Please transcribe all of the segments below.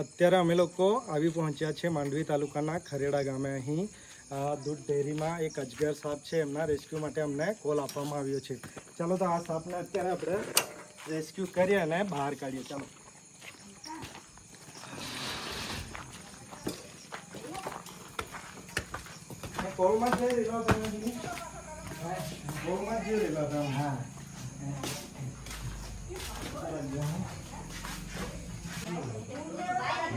અત્યારે અમે લોકો આવી પહોંચ્યા છે માંડવી તાલુકાના ખરેડા ગામે અહીં. દૂધ ડેરીમાં એક અજગર સાપ છે, એમના રેસ્ક્યુ માટે અમને કોલ આપવામાં આવ્યો છે. ચાલો તો આ સાપને અત્યારે આપણે રેસ્ક્યુ કરીએ અને બહાર કાઢીએ. ચાલો. કોલમાં જઈ રહેલા તમે? કોલમાં જઈ રહેલા તમે હા.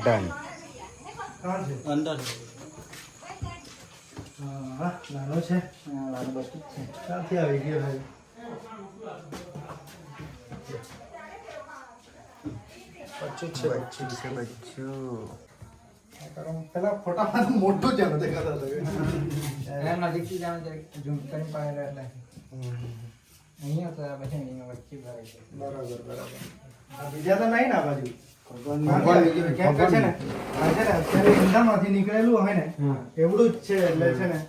છે. અંદર નાનો છે. ક્યાંથી આવી ગયો ભાઈ? બચ્ચું જ છે બચ્ચું પેલા ફોટામાં મોટું છે દેખાતા હતા. નજીકથી જાણ ઝૂમ કરીને પાડે એટલે. અહીંયા તો પછી અહીંયા વચ્ચે છે. બરાબર બરાબર. આ બીજા તો નહીં ને આ બાજુ? ઈંડામાંથી નીકળેલું હોય ને એવડું જ છે એટલે છે ને.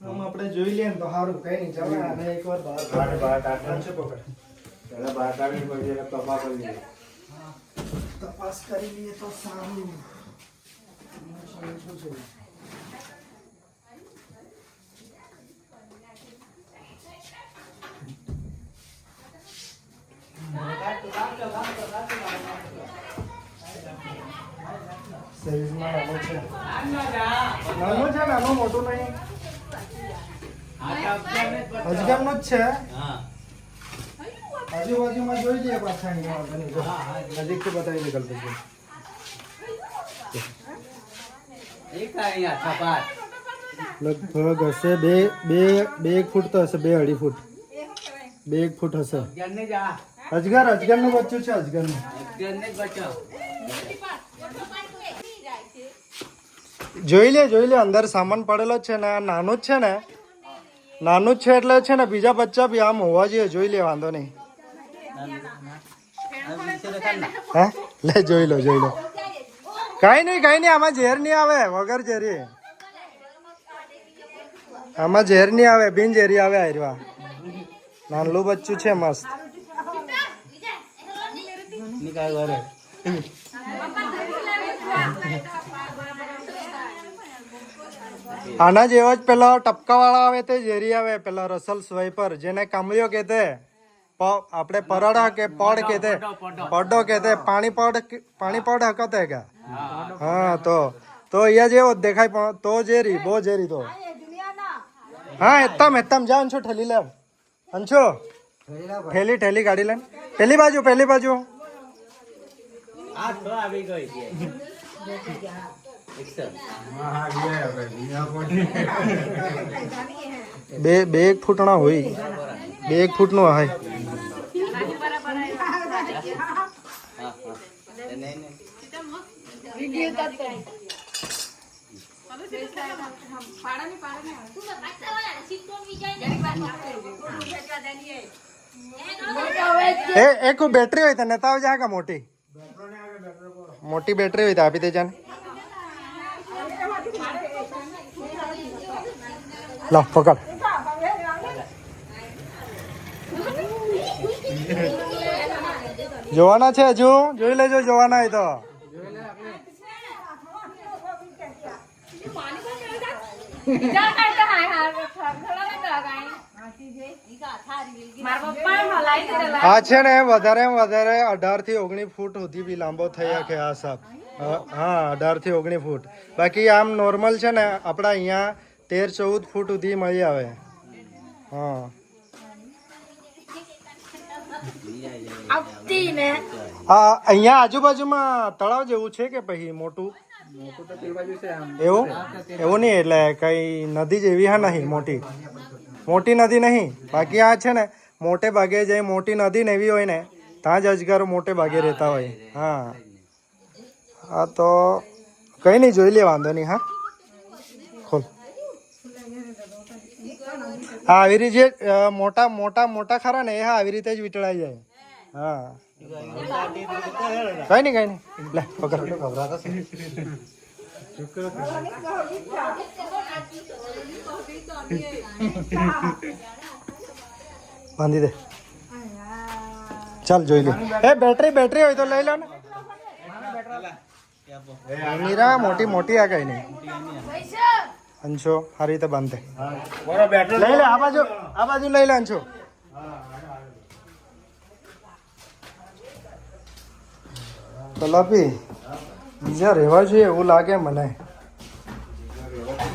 આમ આપણે જોઈ લઈએ ને તો સારું કઈ નહીં ચાલે અને એકવાર બહાર બહાર બહાર કાઢો. છે પકડ. પહેલા બહાર કાઢી પછી એને તપાસ કરી લઈએ. તપાસ કરી લઈએ તો સારું. શું છે સાઈઝમાં નાનો છે. નાનો છે. નાનો મોટો નહીં. અજગરનું જ છે. આજુબાજુમાં જોઈ લઈએ પાછા અહીંયા આગળ જો. નજીકથી બતાવી દે કલ્પેશભાઈ લગભગ હશે બે બે બે ફૂટ તો હશે બે અઢી ફૂટ. બે એક ફૂટ હશે. આ અજગર અજગરનું બચ્ચું છે અજગરનું જોઈ લે જોઈ લે અંદર સામાન પડેલો છે ને આ નાનું જ છે ને. નાનું જ છે એટલે છે ને બીજા બચ્ચા બી આમ હોવા જોઈએ જોઈ લે વાંધો નહીં. હે? લે જોઈ લો જોઈ લો. કાંઈ નહીં કાંઈ નહીં આમાં ઝેર નહીં આવે વગર ઝેરી. આમાં ઝેર નહીં આવે બિન ઝેરી આવે આયરવા. નાનલું બચ્ચું છે મસ્ત. નિકાલ ઘરે આના જેવો જ પેલા ટપકાવાળા આવે તે ઝેરી આવે, પેલા રસલ સ્વાઈપર જેને કામળીઓ તે આપણે પરડા કે પડ કહેતે. પડો કહેતે. પાણી પડ પાણી પડ હકતે કે હા, તો તો અહીંયા જેવો દેખાય, પણ તો ઝેરી, બહુ ઝેરી તો. હા એતમ એતમ જા, અંશો, ઠેલી લે. અંશો, ઠેલી ઠેલી ગાડી લે. પેલી બાજુ પેલી બાજુ. આ તો આવી ગઈ છે એકસો. બે બે એક ફૂટણા હોય. બે એક ફૂટનું હોય. હા હા એ નહીં નહીં એ એક બેટરી હોય તો નેતા આવજે હા કા મોટી? મોટી બેટરી હોય તો આપી દેજા ને લો પકડ જોવાના છે હજુ જોઈ લેજો જોવાના હોય તો આ છે ને વધારે વધારે અઢારથી ઓગણીસ ફૂટ સુધી બી લાંબો થઈ શકે આ સાપ. હા, અઢારથી ઓગણીસ ફૂટ. બાકી આમ નોર્મલ છે ને આપણા અહીંયા તેર ચૌદ ફૂટ સુધી મળી આવે. હા. આ અહીંયા આજુબાજુમાં તળાવ જેવું છે કે પછી મોટું? એવું? એવું નહીં એટલે કઈ નદી જેવી હા નહીં મોટી. મોટી નદી નહીં બાકી આ છે ને મોટે ભાગે જે મોટી નદી ને એવી હોય ને ત્યાં જ અજગર મોટે ભાગે રહેતા હોય. હા. હા તો કઈ નહીં જોઈ લે વાંધો નહીં હા. ખોલ. હા આવી રીતે મોટા મોટા મોટા ખરા ને એ હા આવી રીતે જ વીંટળાઈ જાય. હા. કઈ નહીં કઈ નહીં. લે પકડ. ગભરાતા છે. બાંધી દે. ચાલ, જોઈ લે. એ, બેટરી બેટરી હોય તો લઈ લો ને. મીરા, મોટી મોટી આ કઈ નહીં. અંશો સારી રીતે બાંધે લઈ લે, આ બાજુ આ બાજુ લઈ લે, અંશો. કલાપી બીજા રહેવા જોઈએ એવું લાગે મને.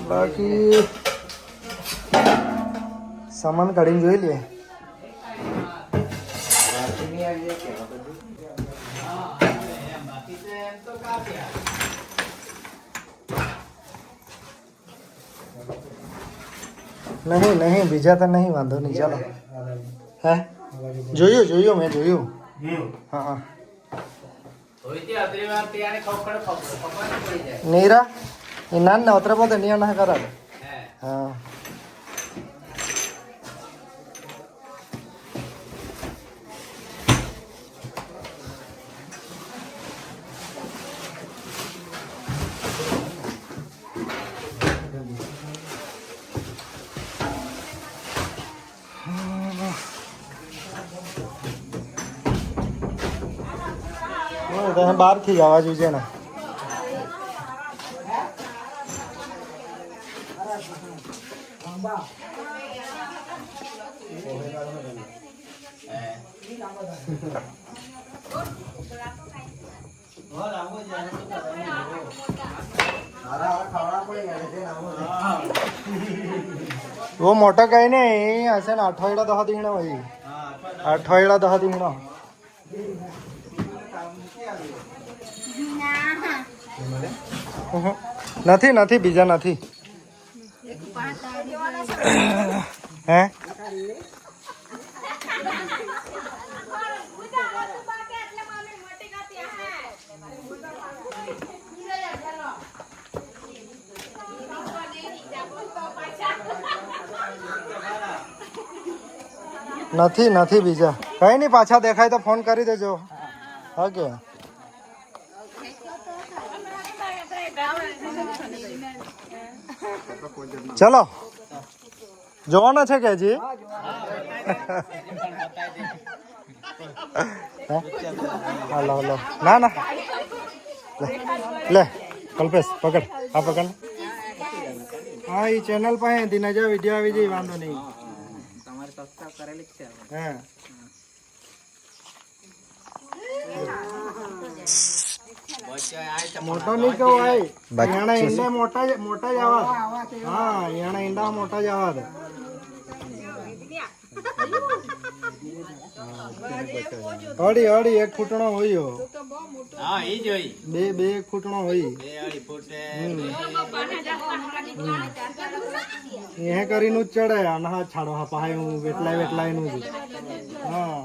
બાકી सामान काढ़ी जो लिए नहीं नहीं बीजा तो नहीं बांधो नहीं, चलो. है? जोयो जोयो, मैं जोयो. हाँ हाँ. नीरा इन्हान नहीं आना करा हाँ. ಹಾಂ બહારથી જ અવાજ છે ને वो मोठं काही नाही असं ना आठवायला दहा दिवण होई आठवायला दहा दिवण નથી નથી, બીજા નથી. હે? નથી નથી, બીજા. કઈ નહીં, પાછા દેખાય તો ફોન કરી દેજો. ઓકે ચલો. જોવાના છે કે હજી? હે? હલો હાલો ના ના. લે કલ્પેશ પકડ. આ પકડ. હા એ ચેનલ પાસે દિના જો વીડિયો આવી જઈ વાંધો નહીં. તમારે સબસ્ક્રાઇબ કરેલી જ છે. હા બચ્ચો આય તો મોટો નહીં કહો ભાઈ યાણા ઈંડા મોટા મોટા જ આવા. હા યાણા ઈંડા મોટા જ આવા દે અડી અડી એક ફૂટણો હોય હા. ઈ જોઈ બે બે એક ફૂટણો હોય. બે અઢી ફૂટે એ કરીને જ ચડે. અને હા છાડો હા પહાય હું વેટલાય વેટલાયનું હા.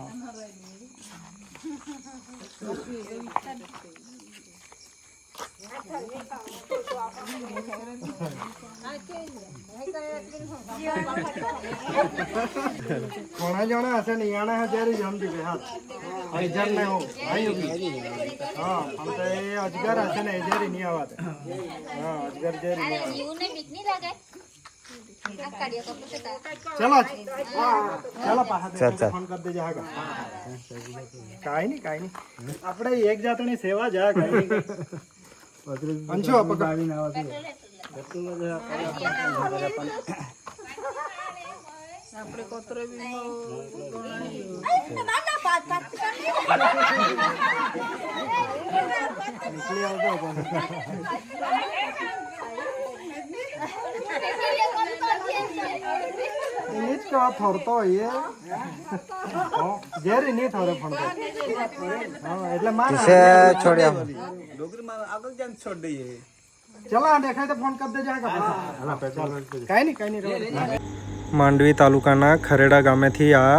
ઘણા જણા હશે ને યાણે હજાર જ સમજી બે હાથ હજાર ને હો આયુ બી હા પણ તો એ અજગર હશે ને હજાર નહીં આવા દે હા અજગર જેરી નહીં આવે જીવને બીક નહીં લાગે આ કાઢ્યો તો પછી ચલો તાર. ચલો પાછા ફોન કરી દેજે હા કાઈ નહીં કાઈ નહીં આપણે એક જાતની સેવા જ હા કાઈ નહીં ના, ના, બાત, બાત કરને. નીકળી આવતો પણ એને જ કહેવા થોરતો હોય એ જેરી નહીં થોરે પણ તો. હા એટલે મારે છોડ્યા ચલો દેખાય તો ફોન કરી દેજે કાઈ નહીં કાઈ નહીં માંડવી તાલુકાના ખરેડા ગામેથી આ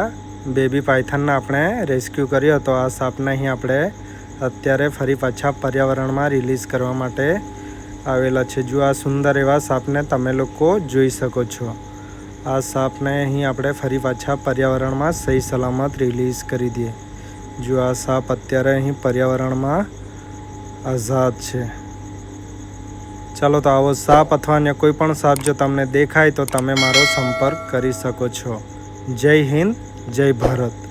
બેબી પાયથનને આપણે રેસ્ક્યુ કર્યો હતો. આ સાપને અહીં આપણે અત્યારે ફરી પાછા પર્યાવરણમાં રિલીઝ કરવા માટે આવેલા છે. જો આ સુંદર એવા સાપને તમે લોકો જોઈ શકો છો. આ સાપને અહીં આપણે ફરી પાછા પર્યાવરણમાં સહી સલામત રિલીઝ કરી દઈએ. જો આ સાપ અત્યારે અહીં પર્યાવરણમાં આઝાદ છે. ચાલો તો આવો સાપ અથવા અન્ય કોઈ પણ સાપ જો તમને દેખાય તો તમે મારો સંપર્ક કરી શકો છો. જય હિન્દ, જય ભારત.